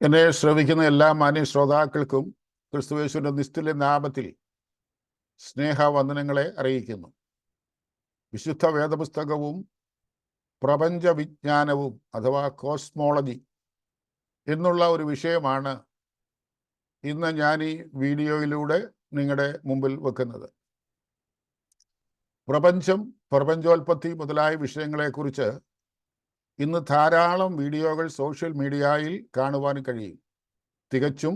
എന്നെ ശ്രവിക്കുന്ന എല്ലാ മാന്യ ശ്രോതാക്കൾക്കും ക്രിസ്തുവേശുവിന്റെ നിസ്തുല്യ നാമത്തിൽ സ്നേഹവന്ദനങ്ങളെ അറിയിക്കുന്നു. വിശുദ്ധ വേദപുസ്തകവും പ്രപഞ്ച വിജ്ഞാനവും അഥവാ കോസ്മോളജി എന്നുള്ള ഒരു വിഷയമാണ് ഇന്ന് ഞാൻ ഈ വീഡിയോയിലൂടെ നിങ്ങളുടെ മുമ്പിൽ വെക്കുന്നത്. പ്രപഞ്ചം പ്രപഞ്ചോൽപത്തി മുതലായ വിഷയങ്ങളെക്കുറിച്ച് ഇന്ന് ധാരാളം വീഡിയോകൾ സോഷ്യൽ മീഡിയയിൽ കാണുവാൻ കഴിയും. തികച്ചും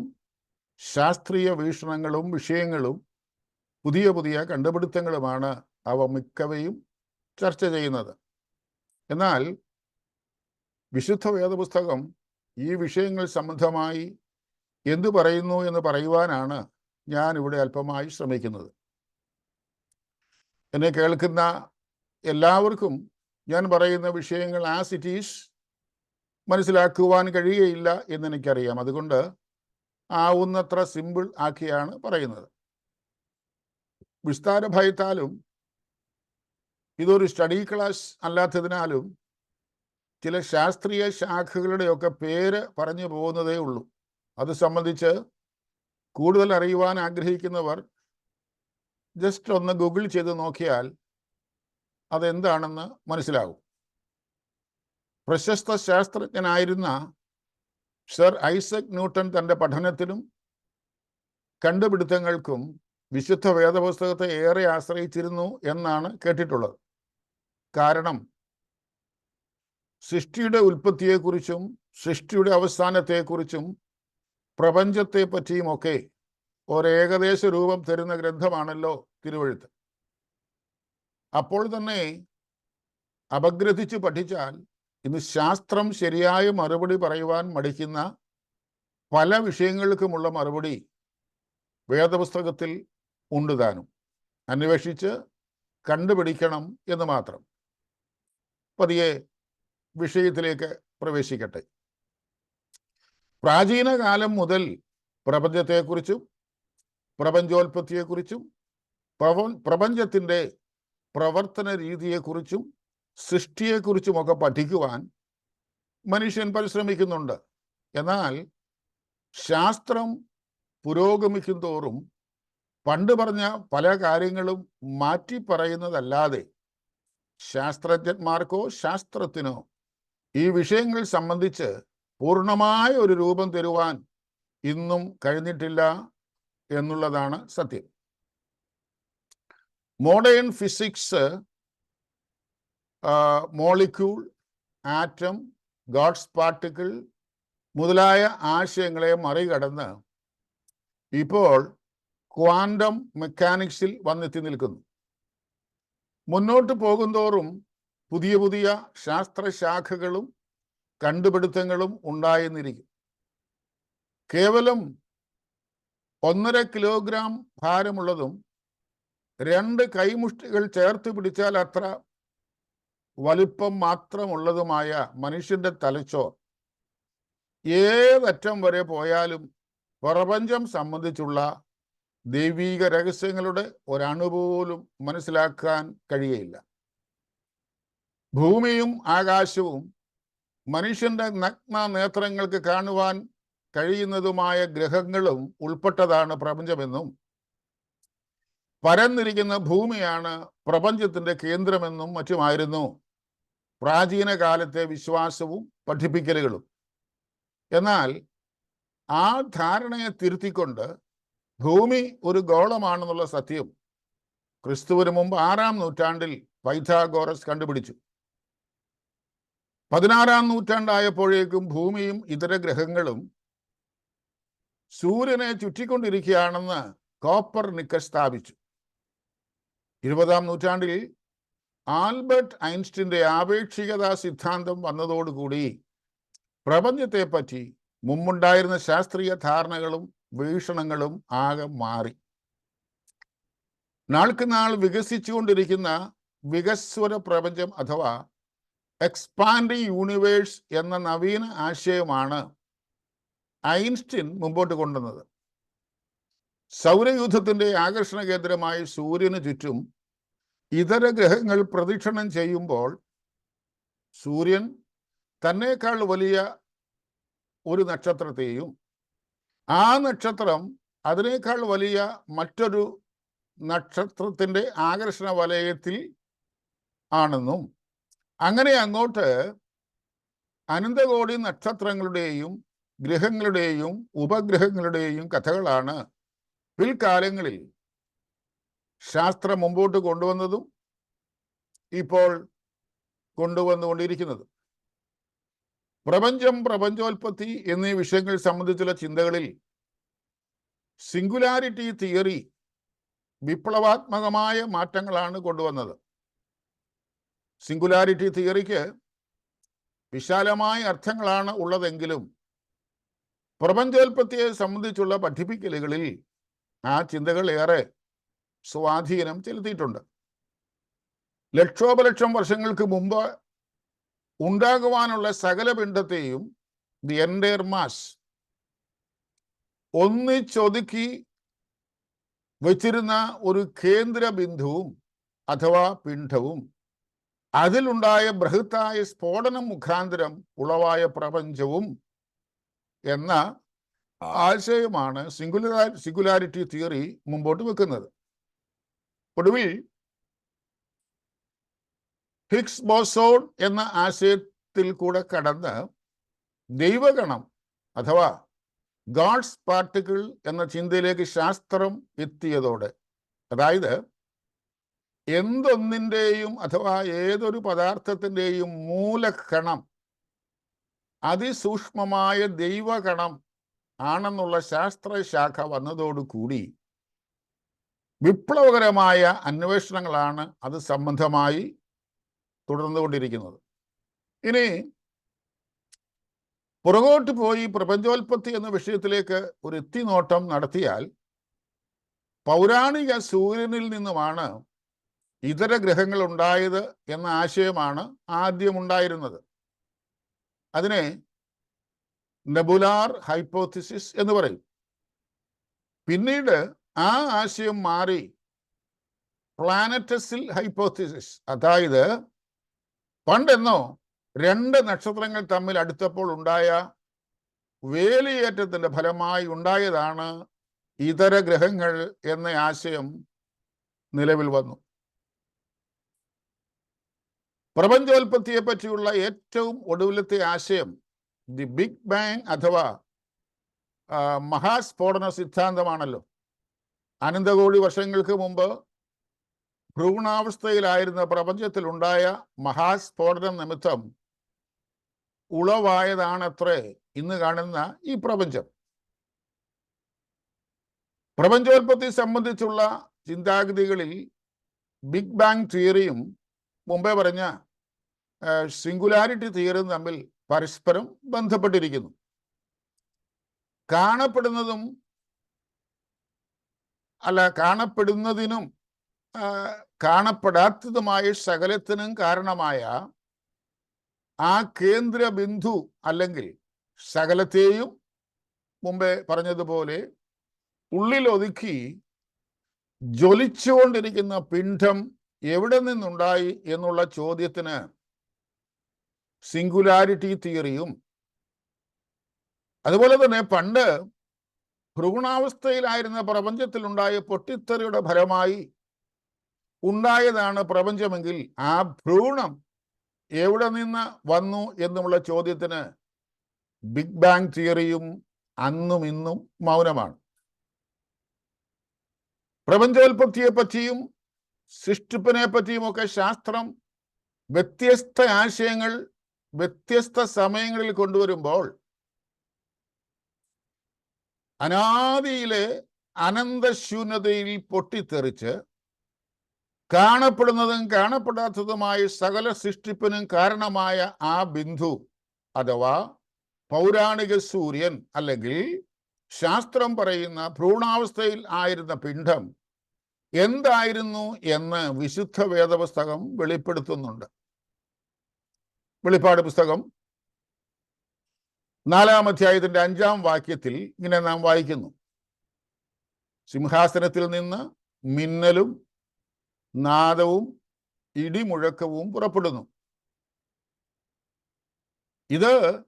ശാസ്ത്രീയ വീക്ഷണങ്ങളും വിഷയങ്ങളും പുതിയ പുതിയ കണ്ടുപിടുത്തങ്ങളുമാണ് അവ മിക്കവയും ചർച്ച ചെയ്യുന്നത്. എന്നാൽ വിശുദ്ധ വേദപുസ്തകം ഈ വിഷയങ്ങൾ സംബന്ധമായി എന്തു പറയുന്നു എന്ന് പറയുവാനാണ് ഞാൻ ഇവിടെ അല്പമായി ശ്രമിക്കുന്നത്. എന്നെ കേൾക്കുന്ന എല്ലാവർക്കും ഞാൻ പറയുന്ന വിഷയങ്ങൾ ആസ് ഇറ്റ് ഈസ് മനസ്സിലാക്കുവാൻ കഴിയുകയില്ല എന്ന് എനിക്കറിയാം. അതുകൊണ്ട് ആവുന്നത്ര സിമ്പിൾ ആക്കിയാണ് പറയുന്നത്. വിസ്താര ഭയത്താലും ഇതൊരു സ്റ്റഡി ക്ലാസ് അല്ലാത്തതിനാലും ചില ശാസ്ത്രീയ ശാഖകളുടെയൊക്കെ പേര് പറഞ്ഞു പോകുന്നതേ ഉള്ളൂ. അത് സംബന്ധിച്ച് കൂടുതൽ അറിയുവാൻ ആഗ്രഹിക്കുന്നവർ ജസ്റ്റ് ഒന്ന് ഗൂഗിൾ ചെയ്ത് നോക്കിയാൽ അതെന്താണെന്ന് മനസ്സിലാകും. പ്രശസ്ത ശാസ്ത്രജ്ഞനായിരുന്ന സർ ഐസക് ന്യൂട്ടൺ തന്റെ പഠനത്തിലും കണ്ടുപിടുത്തങ്ങൾക്കും വിശുദ്ധ വേദപുസ്തകത്തെ ഏറെ ആശ്രയിച്ചിരുന്നു എന്നാണ് കേട്ടിട്ടുള്ളത്. കാരണം സൃഷ്ടിയുടെ ഉൽപ്പത്തിയെക്കുറിച്ചും സൃഷ്ടിയുടെ അവസാനത്തെക്കുറിച്ചും പ്രപഞ്ചത്തെ പറ്റിയുമൊക്കെ ഒരേകദേശ രൂപം തരുന്ന ഗ്രന്ഥമാണല്ലോ തിരുവഴുത്ത്. അപ്പോൾ തന്നെ അപഗ്രഥിച്ച് പഠിച്ചാൽ ഇന്ന് ശാസ്ത്രം ശരിയായ മറുപടി പറയുവാൻ മടിക്കുന്ന പല വിഷയങ്ങൾക്കുമുള്ള മറുപടി വേദപുസ്തകത്തിൽ ഉണ്ട് താനും. അന്വേഷിച്ച് കണ്ടുപിടിക്കണം എന്ന് മാത്രം. പതിയെ വിഷയത്തിലേക്ക് പ്രവേശിക്കട്ടെ. പ്രാചീന കാലം മുതൽ പ്രപഞ്ചത്തെക്കുറിച്ചും പ്രപഞ്ചോൽപത്തിയെക്കുറിച്ചും പ്രപഞ്ചത്തിന്റെ പ്രവർത്തന രീതിയെക്കുറിച്ചും സൃഷ്ടിയെക്കുറിച്ചുമൊക്കെ പഠിക്കുവാൻ മനുഷ്യൻ പരിശ്രമിക്കുന്നുണ്ട്. എന്നാൽ ശാസ്ത്രം പുരോഗമിക്കും തോറും പണ്ട് പറഞ്ഞ പല കാര്യങ്ങളും മാറ്റി പറയുന്നതല്ലാതെ ശാസ്ത്രജ്ഞന്മാർക്കോ ശാസ്ത്രത്തിനോ ഈ വിഷയങ്ങൾ സംബന്ധിച്ച് പൂർണമായ ഒരു രൂപം തരുവാൻ ഇന്നും കഴിഞ്ഞിട്ടില്ല എന്നുള്ളതാണ് സത്യം. Modern physics molecule atom God's particle മുതലായ ആശയങ്ങളെ മറികടന്ന് ഇപ്പോൾ ക്വാണ്ടം മെക്കാനിക്സിൽ വന്നെത്തി നിൽക്കുന്നു. മുന്നോട്ട് പോകുന്തോറും പുതിയ പുതിയ ശാസ്ത്രശാഖകളും കണ്ടുപിടുത്തങ്ങളും ഉണ്ടായെന്നിരിക്കും. കേവലം ഒന്നര കിലോഗ്രാം ഭാരമുള്ളതും രണ്ട് കൈമുഷ്ടികൾ ചേർത്ത് പിടിച്ചാൽ അത്ര വലിപ്പം മാത്രമുള്ളതുമായ മനുഷ്യന്റെ തലച്ചോർ ഏതറ്റം വരെ പോയാലും പ്രപഞ്ചം സംബന്ധിച്ചുള്ള ദൈവീക രഹസ്യങ്ങളുടെ ഒരണുപോലും മനസ്സിലാക്കാൻ കഴിയയില്ല. ഭൂമിയും ആകാശവും മനുഷ്യന്റെ നഗ്ന നേത്രങ്ങൾക്ക് കാണുവാൻ കഴിയുന്നതുമായ ഗ്രഹങ്ങളും ഉൾപ്പെട്ടതാണ് പ്രപഞ്ചമെന്നും പരന്നിരിക്കുന്ന ഭൂമിയാണ് പ്രപഞ്ചത്തിന്റെ കേന്ദ്രമെന്നും മറ്റുമായിരുന്നു. പ്രാചീന കാലത്തെ വിശ്വാസവും പഠിപ്പിക്കലുകളും. എന്നാൽ ആ ധാരണയെ തിരുത്തിക്കൊണ്ട് ഭൂമി ഒരു ഗോളമാണെന്നുള്ള സത്യം ക്രിസ്തുവിന് മുമ്പ് ആറാം നൂറ്റാണ്ടിൽ പൈഥാഗോറസ് കണ്ടുപിടിച്ചു. പതിനാറാം നൂറ്റാണ്ടായപ്പോഴേക്കും ഭൂമിയും ഇതര ഗ്രഹങ്ങളും സൂര്യനെ ചുറ്റിക്കൊണ്ടിരിക്കുകയാണെന്ന് കോപ്പർ നിക്കസ് സ്ഥാപിച്ചു. ഇരുപതാം നൂറ്റാണ്ടിൽ ആൽബർട്ട് ഐൻസ്റ്റിന്റെ ആപേക്ഷികതാ സിദ്ധാന്തം വന്നതോടുകൂടി പ്രപഞ്ചത്തെ പറ്റി മുമ്പുണ്ടായിരുന്ന ശാസ്ത്രീയ ധാരണകളും വീക്ഷണങ്ങളും ആകെ മാറി. നാൾക്ക് നാൾ വികസിച്ചുകൊണ്ടിരിക്കുന്ന വികസ്വര പ്രപഞ്ചം അഥവാ എക്സ്പാൻഡിങ് യൂണിവേഴ്സ് എന്ന നവീന ആശയമാണ് ഐൻസ്റ്റീൻ മുമ്പോട്ട് കൊണ്ടുവന്നത്. സൗരയൂഥത്തിന്റെ ആകർഷണ കേന്ദ്രമായ സൂര്യന് ചുറ്റും ഇതര ഗ്രഹങ്ങൾ പ്രദക്ഷിണം ചെയ്യുമ്പോൾ സൂര്യൻ തന്നേക്കാൾ വലിയ ഒരു നക്ഷത്രത്തെയും ആ നക്ഷത്രം അതിനേക്കാൾ വലിയ മറ്റൊരു നക്ഷത്രത്തിന്റെ ആകർഷണ വലയത്തിൽ ആണെന്നും അങ്ങനെ അങ്ങോട്ട് അനന്തകോടി നക്ഷത്രങ്ങളുടെയും ഗ്രഹങ്ങളുടെയും ഉപഗ്രഹങ്ങളുടെയും കഥകളാണ് പിൽക്കാലങ്ങളിൽ ശാസ്ത്രം മുമ്പോട്ട് കൊണ്ടുവന്നതും ഇപ്പോൾ കൊണ്ടുവന്നുകൊണ്ടിരിക്കുന്നതും. പ്രപഞ്ചം പ്രപഞ്ചോൽപത്തി എന്നീ വിഷയങ്ങൾ സംബന്ധിച്ചുള്ള ചിന്തകളിൽ സിംഗുലാരിറ്റി തിയറി വിപ്ലവാത്മകമായ മാറ്റങ്ങളാണ് കൊണ്ടുവന്നത്. സിംഗുലാരിറ്റി തിയറിക്ക് വിശാലമായ അർത്ഥങ്ങളാണ് ഉള്ളതെങ്കിലും പ്രപഞ്ചോൽപത്തിയെ സംബന്ധിച്ചുള്ള പഠിപ്പിക്കലുകളിൽ ആ ചിന്തകൾ ഏറെ സ്വാധീനം ചെലുത്തിയിട്ടുണ്ട്. ലക്ഷോപലക്ഷം വർഷങ്ങൾക്ക് മുമ്പ് ഉണ്ടാകുവാനുള്ള സകല പിണ്ഡത്തെയും ദി എൻഡയർ മാസ് ഒന്നിച്ചൊതുക്കി വച്ചിരുന്ന ഒരു കേന്ദ്ര ബിന്ദുവും അഥവാ പിണ്ഡവും. അതിലുണ്ടായ ബൃഹത്തായ സ്ഫോടനം മുഖാന്തരം ഉളവായ പ്രപഞ്ചവും എന്ന ആശയമാണ് സിംഗുലാ സിംഗുലാരിറ്റി തിയറി മുമ്പോട്ട് വെക്കുന്നത്. ഒടുവിൽ ഹിഗ്സ് ബോസോൺ എന്ന ആശയത്തിൽ കൂടെ കടന്ന് ദൈവഗണം അഥവാ ഗാഡ്സ് പാർട്ടിക്കിൾ എന്ന ചിന്തയിലേക്ക് ശാസ്ത്രം എത്തിയതോടെ അതായത് എന്തൊന്നിന്റെയും അഥവാ ഏതൊരു പദാർത്ഥത്തിന്റെയും മൂലകണം അതിസൂക്ഷ്മമായ ദൈവഗണം ആണെന്നുള്ള ശാസ്ത്രശാഖ വന്നതോടുകൂടി വിപ്ലവകരമായ അന്വേഷണങ്ങളാണ് അത് സംബന്ധമായി തുടർന്നുകൊണ്ടിരിക്കുന്നത്. ഇനി പുറകോട്ട് പോയി പ്രപഞ്ചോൽപത്തി എന്ന വിഷയത്തിലേക്ക് ഒരു എത്തിനോട്ടം നടത്തിയാൽ പൗരാണിക സൂര്യനിൽ നിന്നുമാണ് ഇതര ഗ്രഹങ്ങൾ ഉണ്ടായത് എന്ന ആശയമാണ് ആദ്യം ഉണ്ടായിരുന്നത്. അതിനെ നെബുലാർ ഹൈപ്പോത്തിസിസ് എന്ന് പറയും. പിന്നീട് ആ ആശയം മാറി. പ്ലാനറ്റസിൽ ഹൈപ്പോത്തിസിസ് അതായത് പണ്ടെന്നോ രണ്ട് നക്ഷത്രങ്ങൾ തമ്മിൽ അടുത്തപ്പോൾ ഉണ്ടായ വേലിയേറ്റത്തിന്റെ ഫലമായി ഉണ്ടായതാണ് ഇതര ഗ്രഹങ്ങൾ എന്ന ആശയം നിലവിൽ വന്നു. പ്രപഞ്ചോൽപത്തിയെ പറ്റിയുള്ള ഏറ്റവും ഒടുവിലത്തെ ആശയം ദി ബിഗ് ബാങ് അഥവാ മഹാസ്ഫോടന സിദ്ധാന്തമാണല്ലോ. അനന്തകോടി വർഷങ്ങൾക്ക് മുമ്പ് ഭ്രൂണാവസ്ഥയിലായിരുന്ന പ്രപഞ്ചത്തിലുണ്ടായ മഹാസ്ഫോടനം നിമിത്തം ഉളവായതാണത്രേ ഇന്ന് കാണുന്ന ഈ പ്രപഞ്ചം. പ്രപഞ്ചോൽപത്തി സംബന്ധിച്ചുള്ള ചിന്താഗതികളിൽ ബിഗ് ബാങ് തിയറിയും മുമ്പേ പറഞ്ഞ സിംഗുലാരിറ്റി തിയറിയും തമ്മിൽ പരസ്പരം ബന്ധപ്പെട്ടിരിക്കുന്നു. കാണപ്പെടുന്നതും അല്ല കാണപ്പെടുന്നതിനും കാണപ്പെടാത്തതുമായ സകലത്തിനും കാരണമായ ആ കേന്ദ്ര ബിന്ദു അല്ലെങ്കിൽ സകലത്തെയും മുമ്പേ പറഞ്ഞതുപോലെ ഉള്ളിലൊതുക്കി ജ്വലിച്ചുകൊണ്ടിരിക്കുന്ന പിണ്ഡം എവിടെ നിന്നുണ്ടായി എന്നുള്ള ചോദ്യത്തിന് സിംഗുലാരിറ്റി തിയറിയും അതുപോലെ തന്നെ പണ്ട് ഭ്രൂണാവസ്ഥയിലായിരുന്ന പ്രപഞ്ചത്തിലുണ്ടായ പൊട്ടിത്തെറിയുടെ ഫലമായി ഉണ്ടായതാണ് പ്രപഞ്ചമെങ്കിൽ ആ ഭ്രൂണം എവിടെ നിന്ന് വന്നു എന്നുള്ള ചോദ്യത്തിന് ബിഗ് ബാങ് തിയറിയും അന്നും ഇന്നും മൗനമാണ്. പ്രപഞ്ചോൽപത്തിയെ പറ്റിയും സൃഷ്ടിപ്പിനെ പറ്റിയുമൊക്കെ ശാസ്ത്രം വ്യത്യസ്ത ആശയങ്ങൾ വ്യത്യസ്ത സമയങ്ങളിൽ കൊണ്ടുവരുമ്പോൾ അനാദിയിലെ അനന്തശൂന്യതയിൽ പൊട്ടിത്തെറിച്ച് കാണപ്പെടുന്നതും കാണപ്പെടാത്തതുമായ സകല സൃഷ്ടിപ്പിനും കാരണമായ ആ ബിന്ദു അഥവാ പൗരാണിക സൂര്യൻ അല്ലെങ്കിൽ ശാസ്ത്രം പറയുന്ന ഭ്രൂണാവസ്ഥയിൽ ആയിരുന്ന പിണ്ഡം എന്തായിരുന്നു എന്ന് വിശുദ്ധ വേദപുസ്തകം വെളിപ്പെടുത്തുന്നുണ്ട്. വെളിപ്പാട് പുസ്തകം. നാലാം അധ്യായത്തിന്റെ അഞ്ചാം വാക്യത്തിൽ ഇങ്ങനെ നാം വായിക്കുന്നു. സിംഹാസനത്തിൽ നിന്ന് മിന്നലും നാദവും ഇടിമുഴക്കവും പുറപ്പെടുന്നു. ഇത്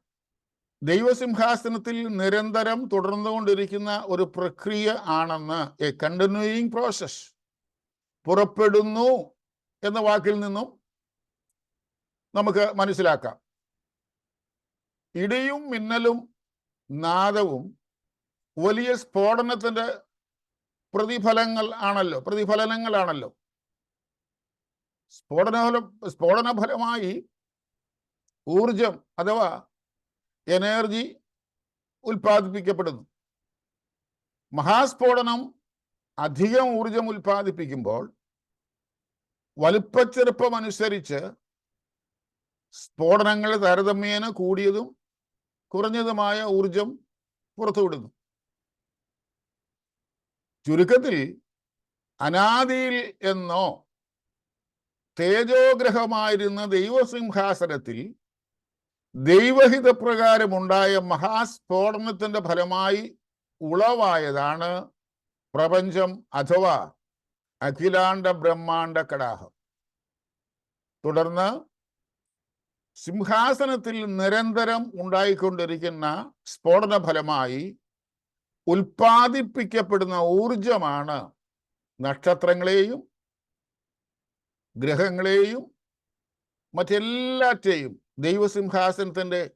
ദൈവസിംഹാസനത്തിൽ നിരന്തരം തുടർന്നുകൊണ്ടിരിക്കുന്ന ഒരു പ്രക്രിയ ആണെന്ന് എ കണ്ടിന്യൂയിങ് പ്രോസസ് പുറപ്പെടുന്നു എന്ന വാക്കിൽ നിന്നും നമുക്ക് മനസ്സിലാക്കാം. ഇടിയും മിന്നലും നാദവും വലിയ സ്ഫോടനത്തിന്റെ പ്രതിഫലങ്ങൾ ആണല്ലോ പ്രതിഫലനങ്ങളാണല്ലോ. സ്ഫോടന സ്ഫോടനഫലമായി ഊർജം അഥവാ എനർജി ഉൽപ്പാദിപ്പിക്കപ്പെടുന്നു. മഹാസ്ഫോടനം അധികം ഊർജം ഉൽപ്പാദിപ്പിക്കുമ്പോൾ വലുപ്പച്ചെറുപ്പമനുസരിച്ച് സ്ഫോടനങ്ങൾ താരതമ്യേന കൂടിയതും കുറഞ്ഞതുമായ ഊർജം പുറത്തുവിടുന്നു. ചുരുക്കത്തിൽ അനാദിയിൽ എന്നോ തേജോഗ്രഹമായിരുന്ന ദൈവസിംഹാസനത്തിൽ ദൈവഹിതപ്രകാരമുണ്ടായ മഹാസ്ഫോടനത്തിന്റെ ഫലമായി ഉളവായതാണ് പ്രപഞ്ചം അഥവാ അഖിലാണ്ട ബ്രഹ്മാണ്ട കടാഹം. തുടർന്ന് സിംഹാസനത്തിൽ നിരന്തരം ഉണ്ടായിക്കൊണ്ടിരിക്കുന്ന സ്ഫോടന ഫലമായി ഉൽപ്പാദിപ്പിക്കപ്പെടുന്ന ഊർജമാണ് നക്ഷത്രങ്ങളെയും ഗ്രഹങ്ങളെയും മറ്റെല്ലാറ്റെയും ദൈവസിംഹാസനത്തിന്റെ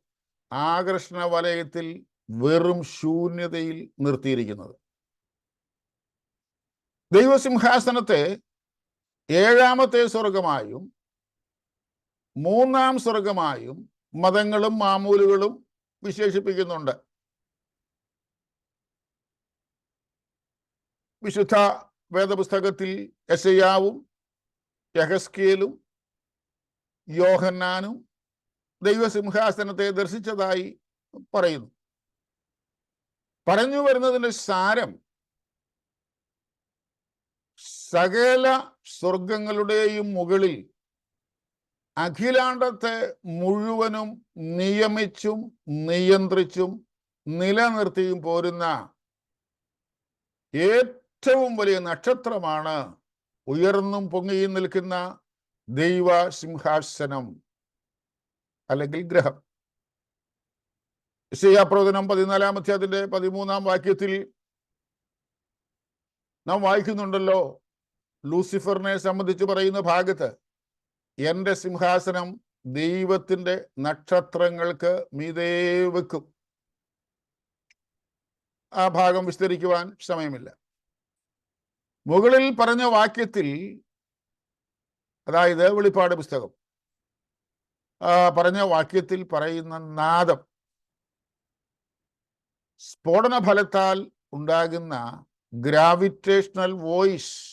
ആകർഷണ വലയത്തിൽ വെറും ശൂന്യതയിൽ നിർത്തിയിരിക്കുന്നത്. ദൈവസിംഹാസനത്തെ ഏഴാമത്തെ സ്വർഗമായും മൂന്നാം സ്വർഗമായും മതങ്ങളും മാമൂലുകളും വിശേഷിപ്പിക്കുന്നുണ്ട്. വിശുദ്ധ വേദപുസ്തകത്തിൽ യശയാവും യഹസ്കേലും യോഹന്നാനും ദൈവസിംഹാസനത്തെ ദർശിച്ചതായി പറയുന്നു. പറഞ്ഞു വരുന്നതിന്റെ സാരം സകല സ്വർഗങ്ങളുടെയും മുകളിൽ അഖിലാണ്ടത്തെ മുഴുവനും നിയമിച്ചും നിയന്ത്രിച്ചും നിലനിർത്തിയും പോരുന്ന ഏറ്റവും വലിയ നക്ഷത്രമാണ് ഉയർന്നും പൊങ്ങിയും നിൽക്കുന്ന ദൈവ സിംഹാസനം അല്ലെങ്കിൽ ഗ്രഹം. ശ്രീയാപ്രവചനം പതിനാലാം അധ്യായത്തിന്റെ പതിമൂന്നാം വാക്യത്തിൽ നാം വായിക്കുന്നുണ്ടല്ലോ. ലൂസിഫറിനെ സംബന്ധിച്ച് പറയുന്ന ഭാഗത്ത് എന്റെ സിംഹാസനം ദൈവത്തിന്റെ നക്ഷത്രങ്ങൾക്ക് മീതേ വെക്കും. ആ ഭാഗം വിസ്തരിക്കുവാൻ സമയമില്ല. മുകളിൽ പറഞ്ഞ വാക്യത്തിൽ അതായത് വെളിപ്പാട് പുസ്തകം പറഞ്ഞ വാക്യത്തിൽ പറയുന്ന നാദം സ്ഫോടന ഫലത്താൽ ഉണ്ടാകുന്ന ഗ്രാവിറ്റേഷണൽ വോയിസ്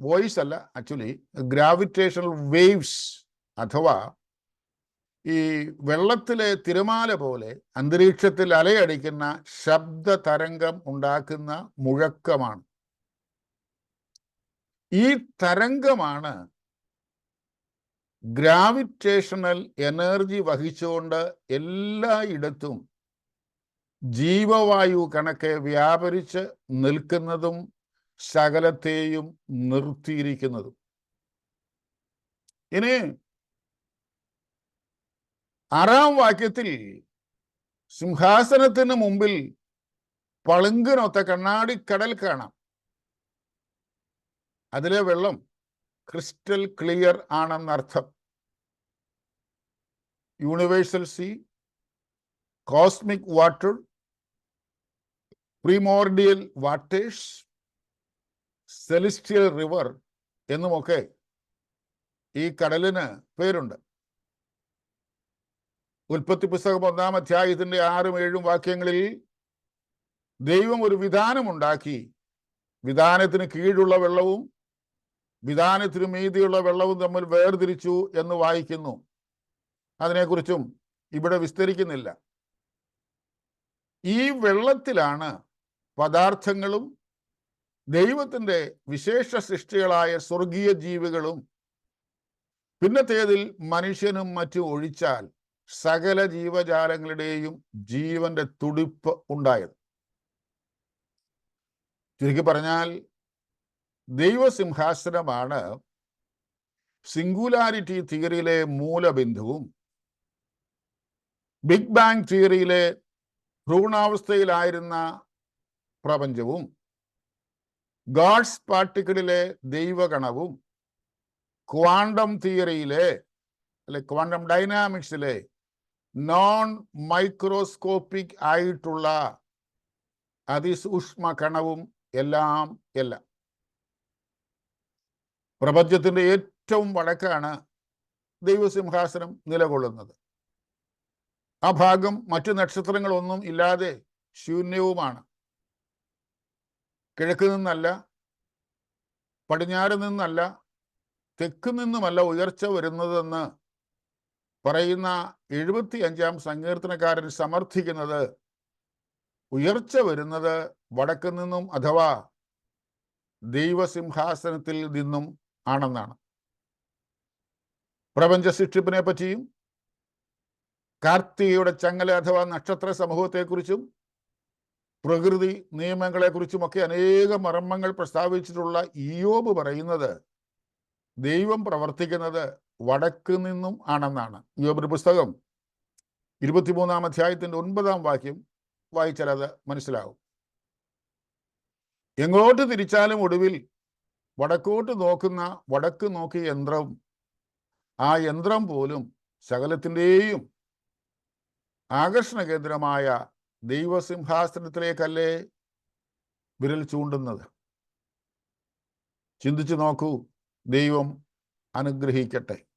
വോയിസ് അല്ല ആക്ച്വലി ഗ്രാവിറ്റേഷണൽ വേവ്സ് അഥവാ ഈ വെള്ളത്തിലെ തിരമാല പോലെ അന്തരീക്ഷത്തിൽ അലയടിക്കുന്ന ശബ്ദ തരംഗം ഉണ്ടാക്കുന്ന മുഴക്കമാണ്. ഈ തരംഗമാണ് ഗ്രാവിറ്റേഷണൽ എനർജി വഹിച്ചുകൊണ്ട് എല്ലായിടത്തും ജീവവായു കണക്കെ വ്യാപരിച്ച് നിൽക്കുന്നതും സകലത്തെയും നിർത്തിയിരിക്കുന്നതും. ഇനി ആറാം വാക്യത്തിൽ സിംഹാസനത്തിന് മുമ്പിൽ പളുങ്കിനൊത്ത കണ്ണാടിക്കടൽ കാണാം. അതിലെ വെള്ളം crystal clear ആണെന്നർത്ഥം. Universal sea cosmic water primordial waters celestial river എന്നുമൊക്കെ ഈ കടലിന് പേരുണ്ട്. ഉൽപ്പത്തി പുസ്തകം ഒന്നാം അധ്യായത്തിന്റെ ആറും ഏഴും വാക്യങ്ങളിൽ ദൈവം ഒരു വിധാനമുണ്ടാക്കി. വിധാനത്തിന് കീഴുള്ള വെള്ളവും വിധാനത്തിന് മീതിയുള്ള വെള്ളവും തമ്മിൽ വേർതിരിച്ചു എന്ന് വായിക്കുന്നു. അതിനെക്കുറിച്ചും ഇവിടെ വിസ്തരിക്കുന്നില്ല. ഈ വെള്ളത്തിലാണ് പദാർത്ഥങ്ങളും ദൈവത്തിന്റെ വിശേഷ സൃഷ്ടികളായ സ്വർഗീയ ജീവികളും പിന്നത്തേതിൽ മനുഷ്യനും മറ്റും ഒഴിച്ചാൽ സകല ജീവജാലങ്ങളുടെയും ജീവന്റെ തുടിപ്പ് ഉണ്ടായത്. ചുരുക്കി പറഞ്ഞാൽ ദൈവസിംഹാസനമാണ് സിംഗുലാരിറ്റി തിയറിയിലെ മൂലബിന്ദുവും ബിഗ് ബാങ് തിയറിയിലെ ഭ്രൂണാവസ്ഥയിലായിരുന്ന പ്രപഞ്ചവും ഗാഡ്സ് പാർട്ടിക്കിളിലെ ദൈവഗണവും ക്വാണ്ടം തിയറിയിലെ അല്ലെ ക്വാണ്ടം ഡൈനാമിക്സിലെ നോൺ മൈക്രോസ്കോപ്പിക് ആയിട്ടുള്ള അതിസൂക്ഷ്മ കണവും എല്ലാം എല്ലാം. പ്രപഞ്ചത്തിന്റെ ഏറ്റവും വടക്കാണ് ദൈവസിംഹാസനം നിലകൊള്ളുന്നത്. ആ ഭാഗം മറ്റു നക്ഷത്രങ്ങളൊന്നും ഇല്ലാതെ ശൂന്യവുമാണ്. കിഴക്ക് നിന്നല്ല പടിഞ്ഞാറ് നിന്നല്ല തെക്ക് നിന്നുമല്ല ഉയർച്ച വരുന്നതെന്ന് പറയുന്ന എഴുപത്തി അഞ്ചാം സങ്കീർത്തനക്കാരൻ സമർത്ഥിക്കുന്നത് ഉയർച്ച വരുന്നത് വടക്ക് നിന്നും അഥവാ ദൈവസിംഹാസനത്തിൽ നിന്നും ആണെന്നാണ്. പ്രപഞ്ച സൃഷ്ടിപ്പിനെ പറ്റിയും കാർത്തികയുടെ ചങ്ങല അഥവാ നക്ഷത്ര സമൂഹത്തെക്കുറിച്ചും പ്രകൃതി നിയമങ്ങളെക്കുറിച്ചുമൊക്കെ അനേക മർമ്മങ്ങൾ പ്രസ്താവിച്ചിട്ടുള്ള ഇയോബ് പറയുന്നത് ദൈവം പ്രവർത്തിക്കുന്നത് വടക്ക് നിന്നും ആണെന്നാണ്. യോബിന്റെ പുസ്തകം ഇരുപത്തിമൂന്നാം അധ്യായത്തിന്റെ ഒൻപതാം വാക്യം വായിച്ചാൽ അത് മനസ്സിലാവും. എങ്ങോട്ട് തിരിച്ചാലും ഒടുവിൽ വടക്കോട്ട് നോക്കുന്ന വടക്ക് നോക്കിയ യന്ത്രം ആ യന്ത്രം പോലും സകലത്തിന്റെയും ആകർഷണ കേന്ദ്രമായ ദൈവസിംഹാസനത്തിലേക്കല്ലേ വിരൽ ചൂണ്ടുന്നത്? ചിന്തിച്ചു നോക്കൂ. ദൈവം അനുഗ്രഹിക്കട്ടെ.